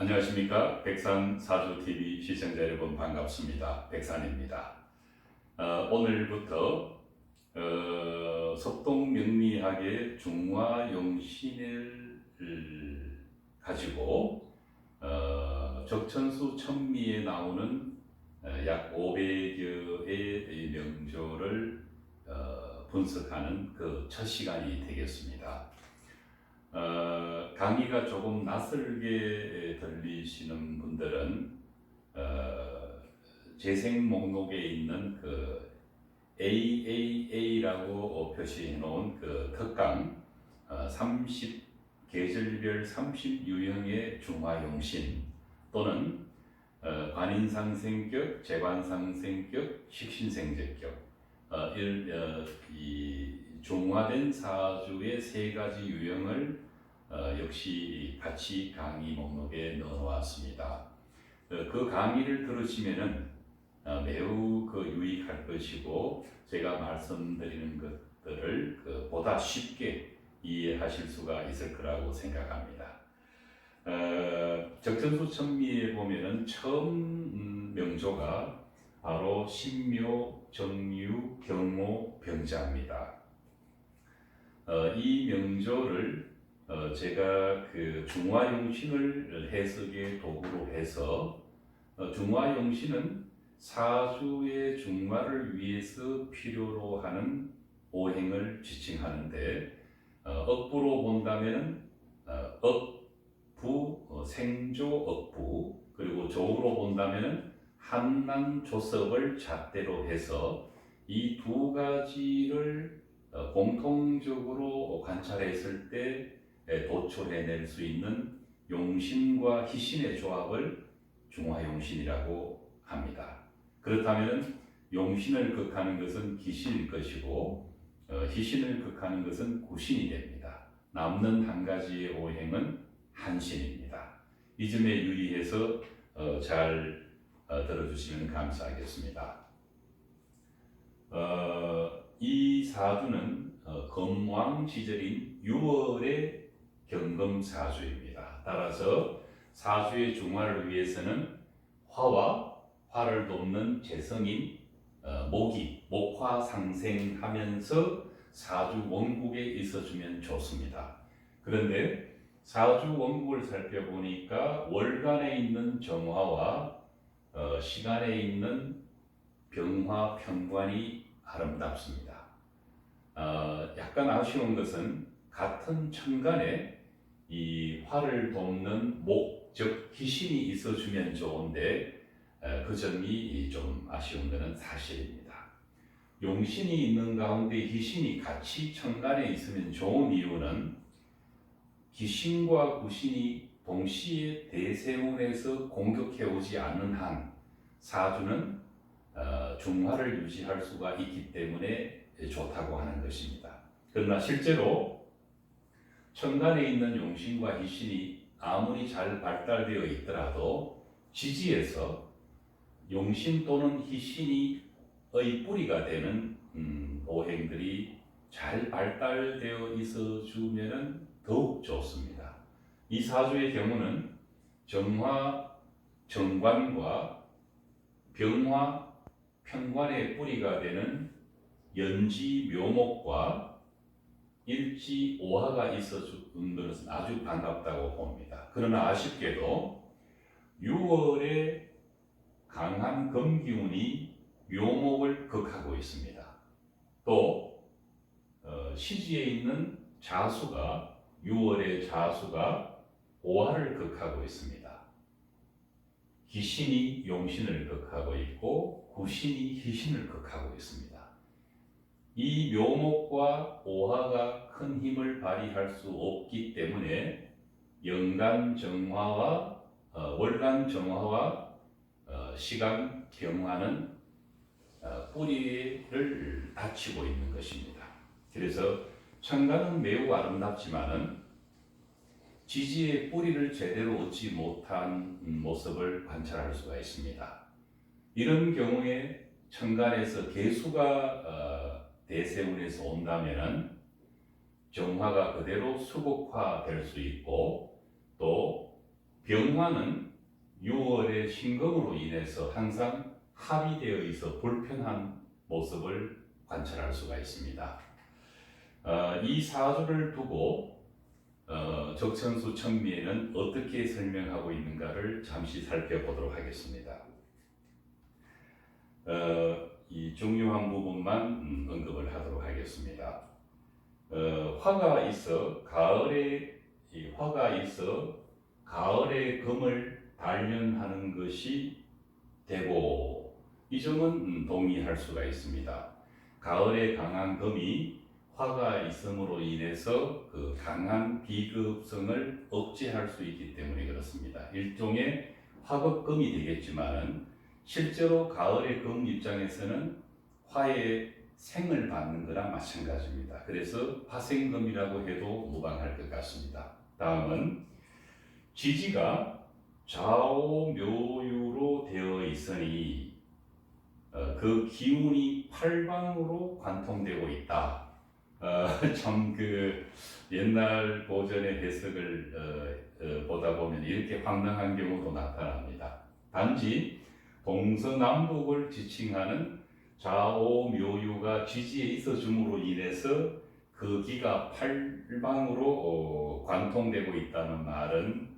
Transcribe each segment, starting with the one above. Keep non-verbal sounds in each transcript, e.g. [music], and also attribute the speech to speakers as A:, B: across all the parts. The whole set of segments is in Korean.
A: 안녕하십니까 백산 사주 TV 시청자 여러분 반갑습니다. 백산입니다. 어, 오늘부터 어, 석동 명리학의 중화 용신을 가지고 어, 적천수 천미에 나오는 어, 약 500여의 명조를 어, 분석하는 그 첫 시간이 되겠습니다. 어, 강의가 조금 낯설게 들리시는 분들은 어, 재생 목록에 있는 그 AAA라고 표시해 놓은 그 특강 어, 30 계절별 30 유형의 중화용신 또는 어, 관인상생격, 재관상생격, 식신생제격 어, 일, 어, 이 중화된 사주의 세 가지 유형을 어, 역시 같이 강의 목록에 넣어왔습니다. 어, 그 강의를 들으시면은 어, 매우 그 유익할 것이고 제가 말씀드리는 것들을 그 보다 쉽게 이해하실 수가 있을 거라고 생각합니다. 어, 적전수 천미에 보면은 처음 음, 명조가 바로 신묘, 정유, 경호, 병자입니다. 어, 이 명조를 어, 제가 그 중화용신을 해석의 도구로 해서 어, 중화용신은 사주의 중화를 위해서 필요로 하는 오행을 지칭하는데 어, 억부로 본다면 어, 억부, 어, 생조 억부 그리고 조로 본다면 한난 조섭을 잣대로 해서 이 두 가지를 어, 공통적으로 관찰했을 때 에, 도출해낼 수 있는 용신과 희신의 조합을 중화용신이라고 합니다. 그렇다면 용신을 극하는 것은 기신일 것이고 어, 희신을 극하는 것은 구신이 됩니다. 남는 한 가지의 오행은 한신입니다. 이 점에 유의해서 어, 잘 어, 들어주시면 감사하겠습니다. 어, 이 사주는 어, 건왕 시절인 6월의 경금 사주입니다. 따라서 사주의 중화를 위해서는 화와 화를 돕는 재성인 어, 목이 목화 상생하면서 사주 원국에 있어주면 좋습니다. 그런데 사주 원국을 살펴보니까 월간에 있는 정화와 어, 시간에 있는 병화 평관이 아름답습니다. 어, 약간 아쉬운 것은 같은 천간에 이 화를 돕는 목, 즉 희신이 있어주면 좋은데 어, 그 점이 좀 아쉬운 것은 사실입니다. 용신이 있는 가운데 희신이 같이 천간에 있으면 좋은 이유는 기신과 구신이 동시에 대세운에서 공격해 오지 않는 한 사주는 어, 중화를 유지할 수가 있기 때문에 좋다고 하는 것입니다. 그러나 실제로 천간에 있는 용신과 희신이 아무리 잘 발달되어 있더라도 지지에서 용신 또는 희신이의 뿌리가 되는 음, 오행들이 잘 발달되어 있어 주면은 더욱 좋습니다. 이 사주의 경우는 정화 정관과 병화 평관의 뿌리가 되는 연지 묘목과 일지 오화가 있어주는 것은 아주 반갑다고 봅니다. 그러나 아쉽게도 6월에 강한 금기운이 묘목을 극하고 있습니다. 또 어, 시지에 있는 자수가 6월의 자수가 오화를 극하고 있습니다. 기신이 용신을 극하고 있고 구신이 희신을 극하고 있습니다. 이 묘목과 오화가 큰 힘을 발휘할 수 없기 때문에 연간 정화와 어, 월간 정화와 어, 시간 병화는 어, 뿌리를 다치고 있는 것입니다. 그래서 천간은 매우 아름답지만은 지지의 뿌리를 제대로 얻지 못한 모습을 관찰할 수가 있습니다. 이런 경우에 천간에서 개수가 어, 대세운에서 온다면은 정화가 그대로 수국화 될 수 있고 또 병화는 6월의 신금으로 인해서 항상 합의되어 있어 불편한 모습을 관찰할 수가 있습니다. 어, 이 사주를 두고 어, 적천수 청미에는 어떻게 설명하고 있는가를 잠시 살펴보도록 하겠습니다. 어, 이 중요한 부분만 음, 언급을 하도록 하겠습니다. 어, 화가 있어 가을에 이 화가 있어 가을에 금을 단련하는 것이 되고 이 점은 음, 동의할 수가 있습니다. 가을에 강한 금이 화가 있음으로 인해서 그 강한 비급성을 억제할 수 있기 때문에 그렇습니다. 일종의 화급금이 되겠지만은 실제로 가을의 금 입장에서는 화의 생을 받는 거랑 마찬가지입니다. 그래서 화생금이라고 해도 무방할 것 같습니다. 다음은 지지가 좌오묘유로 되어 있으니 어, 그 기운이 팔방으로 관통되고 있다. 어, [laughs] 참그 옛날 고전의 해석을 어, 어, 보다 보면 이렇게 황당한 경우도 나타납니다. 단지 동서남북을 지칭하는 좌오묘유가 지지에 있어 줌으로 인해서 그 기가 팔방으로 어, 관통되고 있다는 말은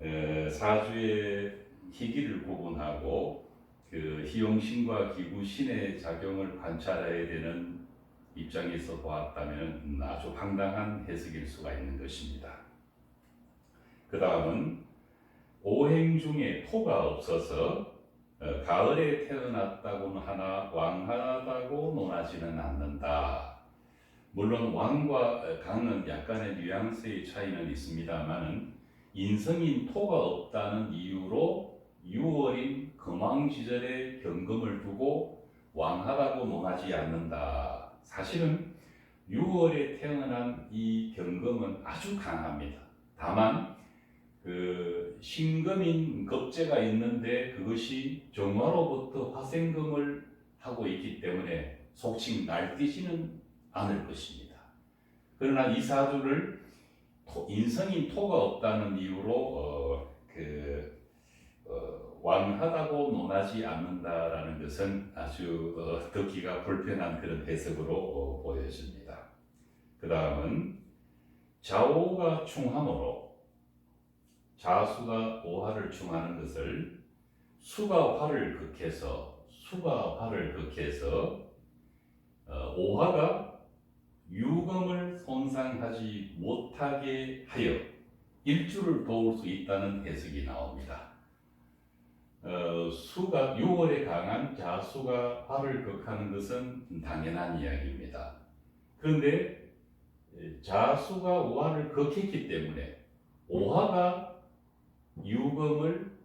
A: 어, 사주의 희기를 구분하고 그 희용신과 기구신의 작용을 관찰해야 되는 입장에서 보았다면 아주 황당한 해석일 수가 있는 것입니다. 그 다음은 오행 중에 토가 없어서 어, 가을에 태어났다고는 하나 왕하다고 논하지는 않는다. 물론 왕과 강은 약간의 뉘앙스의 차이는 있습니다만은 인성인 토가 없다는 이유로 6월인 금왕지절에 경금을 두고 왕하다고 논하지 않는다. 사실은 6월에 태어난 이 경금은 아주 강합니다. 다만 그 신금인 겁재가 있는데 그것이 정화로부터 화생금을 하고 있기 때문에 속칭 날뛰지는 않을 것입니다. 그러나 이 사주를 토, 인성인 토가 없다는 이유로 어, 그 어, 왕하다고 논하지 않는다라는 것은 아주 어, 듣기가 불편한 그런 해석으로 어, 보여집니다. 그 다음은 좌우가 충함으로 자수가 오화를 충하는 것을 수가 화를 극해서 수가 화를 극해서 어, 오화가 유금을 손상하지 못하게 하여 일주를 도울 수 있다는 해석이 나옵니다. 어, 수가 6월에 강한 자수가 화를 극하는 것은 당연한 이야기입니다. 그런데 자수가 오화를 극했기 때문에 오화가 유금을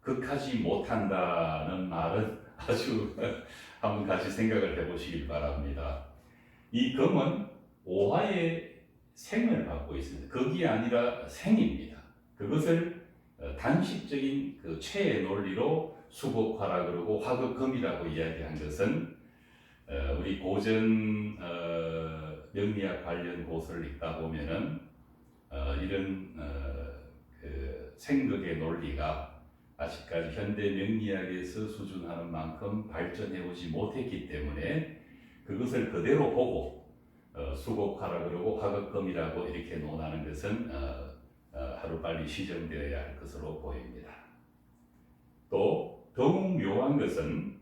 A: 극하지 못한다는 말은 아주 [laughs] 한번 같이 생각을 해보시길 바랍니다. 이 금은 오화의 생을 갖고 있습니다. 극이 아니라 생입니다. 그것을 어, 단식적인 그 최의 논리로 수곡화라 그러고 화극금이라고 이야기한 것은 어, 우리 고전 어, 명리학 관련 고서를 읽다 보면은 이런 그 생극의 논리가 아직까지 현대 명리학에서 수준하는 만큼 발전해 오지 못했기 때문에 그것을 그대로 보고 어, 수곡하라 그러고 화극금이라고 이렇게 논하는 것은 어, 어, 하루빨리 시정되어야 할 것으로 보입니다. 또 더욱 묘한 것은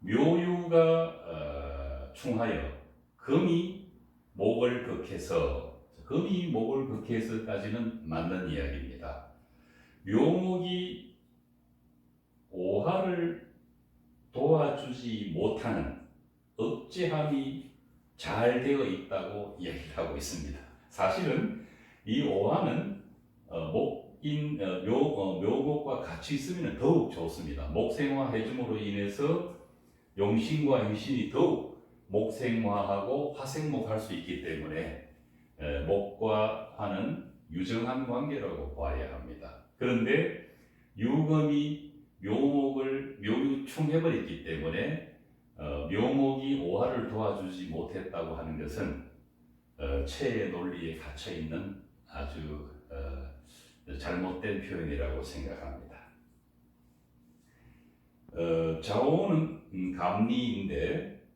A: 묘유가 어, 충하여 금이 목을 극해서 금이 목을 극해서까지는 맞는 이야기입니다. 묘목이 오화를 도와주지 못하는 억제함이 잘 되어 있다고 이야기를 하고 있습니다. 사실은 이 오화는 어, 목인 어, 묘, 어, 묘목과 같이 있으면 더욱 좋습니다. 목생화 해줌으로 인해서 용신과 형신이 더욱 목생화하고 화생목할 수 있기 때문에 에, 목과 화는 유정한 관계라고 봐야 합니다. 그런데 유금이 묘목을 묘유충해버렸기 때문에 어, 묘목이 오화를 도와주지 못했다고 하는 것은 어, 체의 논리에 갇혀 있는 아주 어, 잘못된 표현이라고 생각합니다. 어, 좌우는 음, 감리인데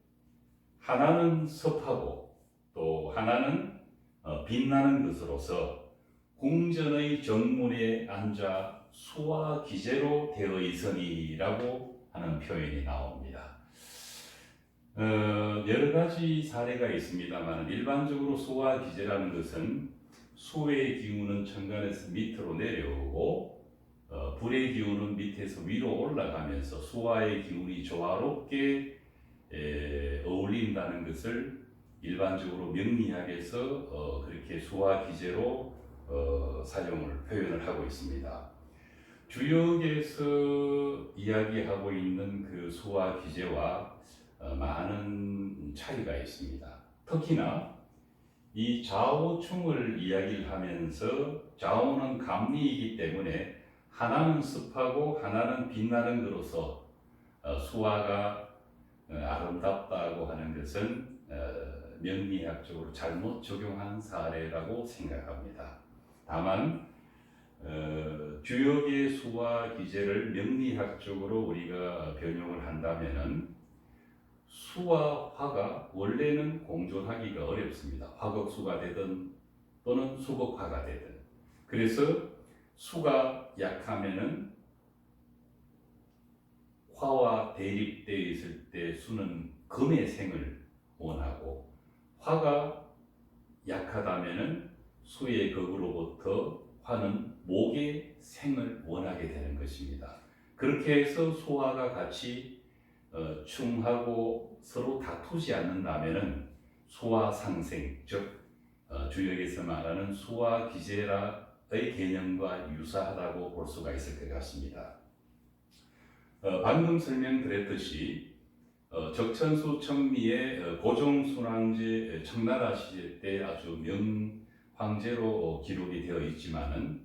A: 하나는 섭하고 또 하나는 어, 빛나는 것으로서 궁전의 정문에 앉아 수와 기재로 되어 있으니라고 하는 표현이 나옵니다. 어, 여러 가지 사례가 있습니다만 일반적으로 수와 기재라는 것은 수의 기운은 천간에서 밑으로 내려오고 어, 불의 기운은 밑에서 위로 올라가면서 수와의 기운이 조화롭게 에, 어울린다는 것을 일반적으로 명리학에서 어, 그렇게 수와 기재로 어, 사용을 표현을 하고 있습니다. 주역에서 이야기하고 있는 그 수와 기재와 어, 많은 차이가 있습니다. 특히나 이 좌우충을 이야기를 하면서 좌우는 감리이기 때문에 하나는 습하고 하나는 빛나는 것으로서 어, 수화가 어, 아름답다고 하는 것은 어, 명리학적으로 잘못 적용한 사례라고 생각합니다. 다만 어, 주역의 수와 기제를 명리학적으로 우리가 변용을 한다면은 수와 화가 원래는 공존하기가 어렵습니다. 화극수가 되든 또는 수극화가 되든. 그래서 수가 약하면은 화와 대립되어 있을 때 수는 금의 생을 원하고 화가 약하다면은 수의 극으로부터 화는 목의 생을 원하게 되는 것입니다. 그렇게 해서 수화가 같이 어, 충하고 서로 다투지 않는다면은 수화 상생 즉 어, 주역에서 말하는 수화 기제라의 개념과 유사하다고 볼 수가 있을 것 같습니다. 어, 방금 설명드렸듯이 어, 적천수 청리의 어, 고종순왕제 청나라 시대 때 아주 명 황제로 어, 기록이 되어 있지만은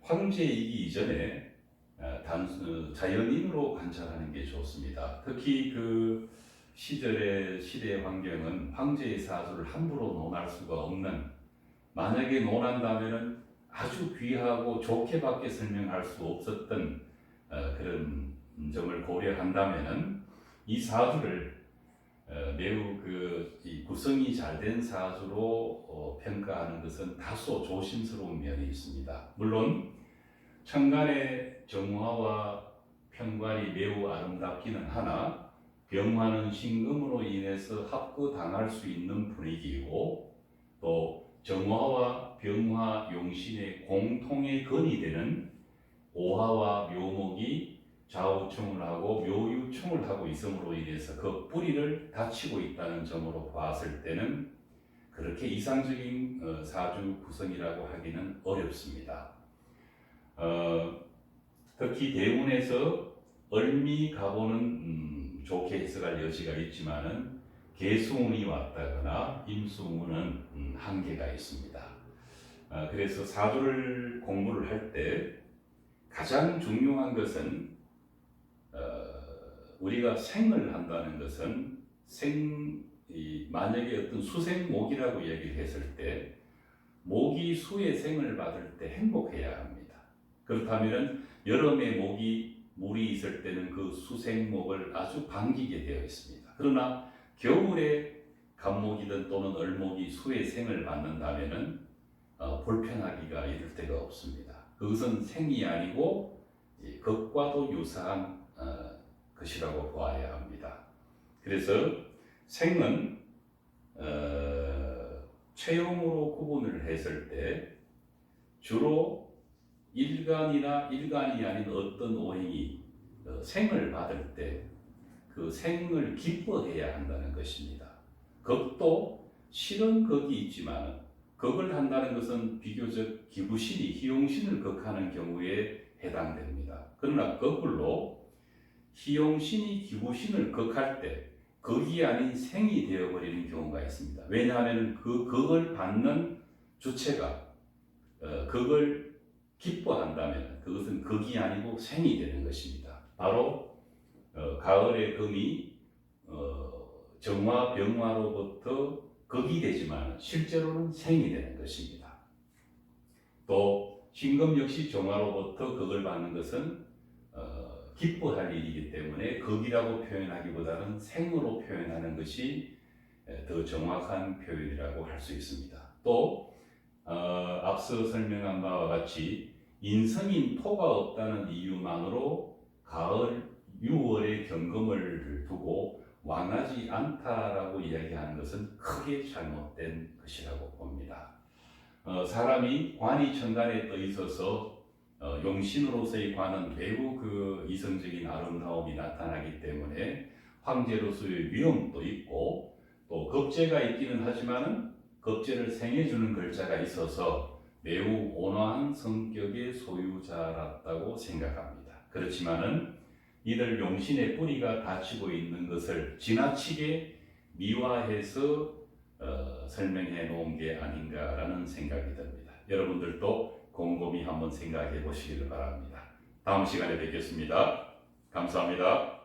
A: 황제이기 이전에 어, 단순 자연인으로 관찰하는 게 좋습니다. 특히 그 시절의 시대 환경은 황제의 사주를 함부로 논할 수가 없는 만약에 논한다면은 아주 귀하고 좋게밖에 설명할 수 없었던 어, 그런 점을 고려한다면은 이 사주를 어, 매우 그이 구성이 잘 된 사주로 어, 평가하는 것은 다소 조심스러운 면이 있습니다. 물론 천간의 정화와 평관이 매우 아름답기는 하나 병화는 신금으로 인해서 합거당할 수 있는 분위기이고 또 정화와 병화 용신의 공통의 근이 되는 오화와 묘목이 좌우충을 하고 묘유충을 하고 있음으로 인해서 그 뿌리를 다치고 있다는 점으로 봤을 때는 그렇게 이상적인 어, 사주 구성이라고 하기는 어렵습니다. 어, 특히 대운에서 얼미 가보는 음, 좋게 해석할 여지가 있지만은 개수운이 왔다거나 임수운은 음, 한계가 있습니다. 어, 그래서 사주를 공부를 할 때 가장 중요한 것은 어, 우리가 생을 한다는 것은 생 이, 만약에 어떤 수생목이라고 얘기를 했을 때 목이 수의 생을 받을 때 행복해야 합니다. 그렇다면 여름에 목이 물이 있을 때는 그 수생목을 아주 반기게 되어 있습니다. 그러나 겨울에 간목이든 또는 얼목이 수의 생을 받는다면은 어, 불편하기가 이를 데가 없습니다. 그것은 생이 아니고 이 극과도 유사한 어, 것이라고 보아야 합니다. 그래서 생은 어, 체형으로 구분을 했을 때 주로 일간이나 일간이 아닌 어떤 오행이 어, 생을 받을 때 그 생을 기뻐해야 한다는 것입니다. 극도 실은 극이 있지만 극을 한다는 것은 비교적 기부신이 희용신을 극하는 경우에 해당됩니다. 그러나 거꾸로 희용신이 기부신을 극할 때 극이 아닌 생이 되어버리는 경우가 있습니다. 왜냐하면 그 극을 받는 주체가 어, 극을 기뻐한다면 그것은 극이 아니고 생이 되는 것입니다. 바로 어, 가을의 금이 어, 정화 병화로부터 극이 되지만 실제로는 생이 되는 것입니다. 또 신금 역시 정화로부터 극을 받는 것은 어, 기뻐할 일이기 때문에 극이라고 표현하기보다는 생으로 표현하는 것이 에, 더 정확한 표현이라고 할 수 있습니다. 또 어, 앞서 설명한 바와 같이 인성인 토가 없다는 이유만으로 가을 6월의 경금을 두고 왕하지 않다라고 이야기하는 것은 크게 잘못된 것이라고 봅니다. 어, 사람이 관이 천간에 떠 있어서 어, 용신으로서의 관은 매우 그 이성적인 아름다움이 나타나기 때문에 황제로서의 위험도 있고 또 겁재가 있기는 하지만은 겁재를 생해주는 글자가 있어서 매우 온화한 성격의 소유자랐다고 생각합니다. 그렇지만은 이들 용신의 뿌리가 닫히고 있는 것을 지나치게 미화해서 어, 설명해 놓은 게 아닌가라는 생각이 듭니다. 여러분들도 곰곰이 한번 생각해 보시기를 바랍니다. 다음 시간에 뵙겠습니다. 감사합니다.